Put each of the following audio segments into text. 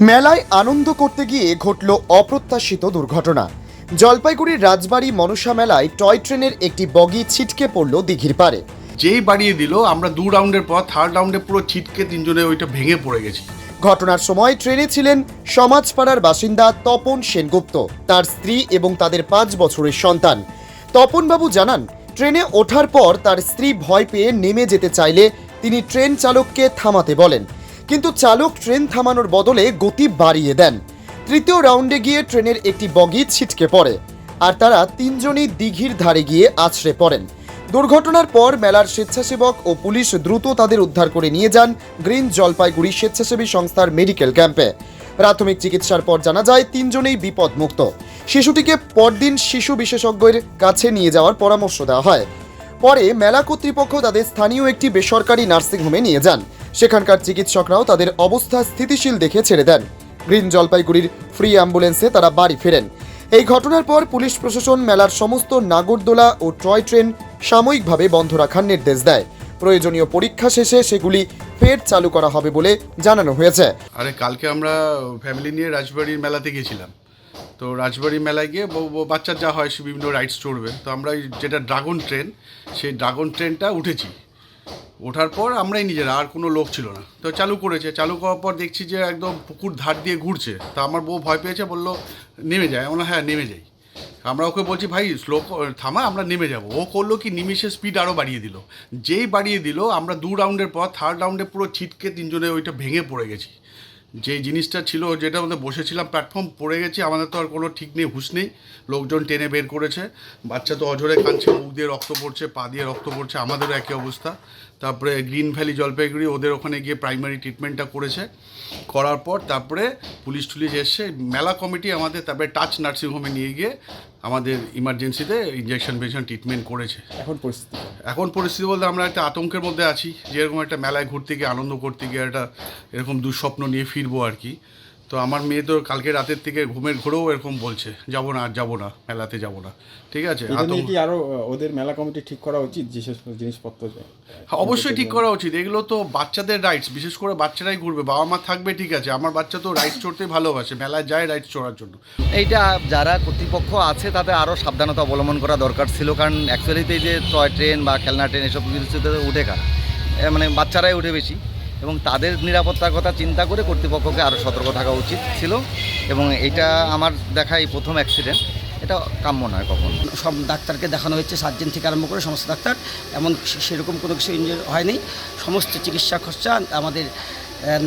মেলায় আনন্দ করতে গিয়ে ঘটল অপ্রত্যাশিত দুর্ঘটনা। জলপাইগুড়ির রাজবাড়ি মনসা মেলায় টয় ট্রেনের একটি বগি ছিটকে পড়ল দিঘির পারে যেই বাড়িয়ে দিল আমরা দু রাউন্ডের পর থার্ড রাউন্ডে পুরো ছিটকে তিনজনে ওইটা ভেঙে পড়ে গেছি। ঘটনার সময় ট্রেনে ছিলেন সমাজপাড়ার বাসিন্দা তপন সেনগুপ্ত তার স্ত্রী এবং তাদের পাঁচ বছরের সন্তান। তপনবাবু জানান ট্রেনে ওঠার পর তার স্ত্রী ভয় পেয়ে নেমে যেতে চাইলে তিনি ট্রেন চালককে থামাতে বলেন। কিন্তু চালক ট্রেন থামানোর বদলে গতি বাড়িয়ে দেন। তৃতীয় রাউন্ডে গিয়ে ট্রেনের একটি বগি ছিটকে পড়ে আর তারা তিনজনই দিঘির ধারে গিয়ে আছড়ে পড়েন। দুর্ঘটনার পর মেলার স্বেচ্ছাসেবক ও পুলিশ দ্রুত তাদের উদ্ধার করে নিয়ে যান গ্রিন জলপাইগুড়ি স্বেচ্ছাসেবী সংস্থার মেডিকেল ক্যাম্পে। প্রাথমিক চিকিৎসার পর জানা যায়, তিনজনেই বিপদমুক্ত। শিশুটিকে পরদিন শিশু বিশেষজ্ঞের কাছে নিয়ে যাওয়ার পরামর্শ দেওয়া হয়। পরে মেলা কর্তৃপক্ষ তাদের স্থানীয় একটি বেসরকারি নার্সিংহোমে নিয়ে যান। সেখানকার চিকিৎসকরাও তাদের অবস্থা স্থিতিশীল দেখে ছেড়ে দেন। গ্রিন জলপাইগুড়ির ফ্রি অ্যাম্বুলেন্সে তারা বাড়ি ফেরেন। এই ঘটনার পর পুলিশ প্রশাসন মেলার সমস্ত নাগরদোলা ও টয় ট্রেন সাময়িকভাবে বন্ধ রাখার নির্দেশ দেয়। প্রয়োজনীয় পরীক্ষা শেষে সেগুলি ফের চালু করা হবে বলে জানানো হয়েছে। আরে কালকে আমরা ফ্যামিলি নিয়ে রাজবাড়ির মেলাতে গেছিলাম। তো রাজবাড়ি মেলায় গিয়ে বাচ্চার যা হয় সে বিভিন্ন রাইডস চড়বে। তো আমরা যেটা ড্রাগন ট্রেন, সেই ড্রাগন ট্রেনটা উঠেছি। ওঠার পর আমরাই নিজেরা, আর কোনো লোক ছিল না। তো চালু করেছে। চালু করার পর দেখছি যে একদম পুকুর ধার দিয়ে ঘুরছে। তা আমার বউ ভয় পেয়েছে, বলল, নেমে যায়। আমরা হ্যাঁ নেমে যাই। আমরা ওকে বলছি, ভাই, স্লো থামা, আমরা নেমে যাব। ও করল কি নিমিষে স্পিড আরও বাড়িয়ে দিল। যেই বাড়িয়ে দিল, আমরা দু রাউন্ডের পর থার্ড রাউন্ডে পুরো ছিটকে তিনজনে ওইটা ভেঙে পড়ে গেছি। যে জিনিসটা ছিল যেটা আমাদের বসেছিলাম প্ল্যাটফর্ম পড়ে গেছে, আমাদের তো আর কোনো ঠিক নেই, হুঁশ নেই। লোকজন টেনে বের করেছে। বাচ্চা তো অঝরে কাঁদছে, মুখ দিয়ে রক্ত পড়ছে, পা দিয়ে রক্ত পড়ছে, আমাদেরও একই অবস্থা। তারপরে গ্রিন ভ্যালি জলপাইগুড়ি ওদের ওখানে গিয়ে প্রাইমারি ট্রিটমেন্টটা করেছে। করার পর তারপরে পুলিশ টুলিশ এসে মেলা কমিটি আমাদের তারপরে টাচ নার্সিংহোমে নিয়ে গিয়ে আমাদের ইমার্জেন্সিতে ইঞ্জেকশন ফেকশন ট্রিটমেন্ট করেছে। এখন পরিস্থিতি এখন পরিস্থিতি বলতে আমরা একটা আতঙ্কের মধ্যে আছি। যেরকম একটা মেলায় ঘুরতে গিয়ে আনন্দ করতে গিয়ে একটা এরকম দুঃস্বপ্ন নিয়ে ফিরবো আর কি। তো আমার মেয়ে তো কালকে রাতের থেকে ঘুমের ঘোরেও এরকম বলছে যাব না আর যাব না মেলাতে যাব না। ঠিক আছে? কি আরও ওদের মেলা কমিটি ঠিক করা উচিত যেসব জিনিসপত্র হ্যাঁ, অবশ্যই ঠিক করা উচিত। এগুলো তো বাচ্চাদের রাইটস বিশেষ করে বাচ্চারাই ঘুরবে। বাবা মা থাকবে ঠিক আছে। আমার বাচ্চা তো রাইটস চড়তে ভালোবাসে মেলায় যায় রাইটস চড়ার জন্য। এইটা যারা কর্তৃপক্ষ আছে তাদের আরও সাবধানতা অবলম্বন করা দরকার ছিল কারণ অ্যাকচুয়ালিতে যে টয় ট্রেন বা খেলনা ট্রেন এসব কিছুতে উঠে কারা? মানে বাচ্চারাই উঠে বেশি। এবং তাদের নিরাপত্তার কথা চিন্তা করে কর্তৃপক্ষকে আরও সতর্ক থাকা উচিত ছিল এবং এটা আমার দেখা এই প্রথম অ্যাক্সিডেন্ট এটা কাম্য নয় কখন। সব ডাক্তারকে দেখানো হয়েছে, সার্জেন থেকে আরম্ভ করে সমস্ত ডাক্তার, এমন সেরকম কোনো কিছু ইঞ্জুরি হয়নি। সমস্ত চিকিৎসা খরচা আমাদের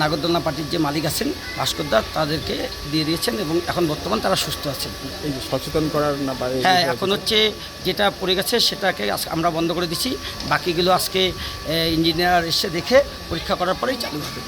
নাগরদোলনা পার্টির যে মালিক আছেন ভাস্করদার তাদেরকে দিয়ে দিয়েছেন এবং এখন বর্তমান তারা সুস্থ আছেন। এই সচেতন করার না হ্যাঁ এখন হচ্ছে যেটা পড়ে গেছে সেটাকে আমরা বন্ধ করে দিছি বাকিগুলো আজকে ইঞ্জিনিয়ার এসে দেখে পরীক্ষা করার পরেই চালু হবে।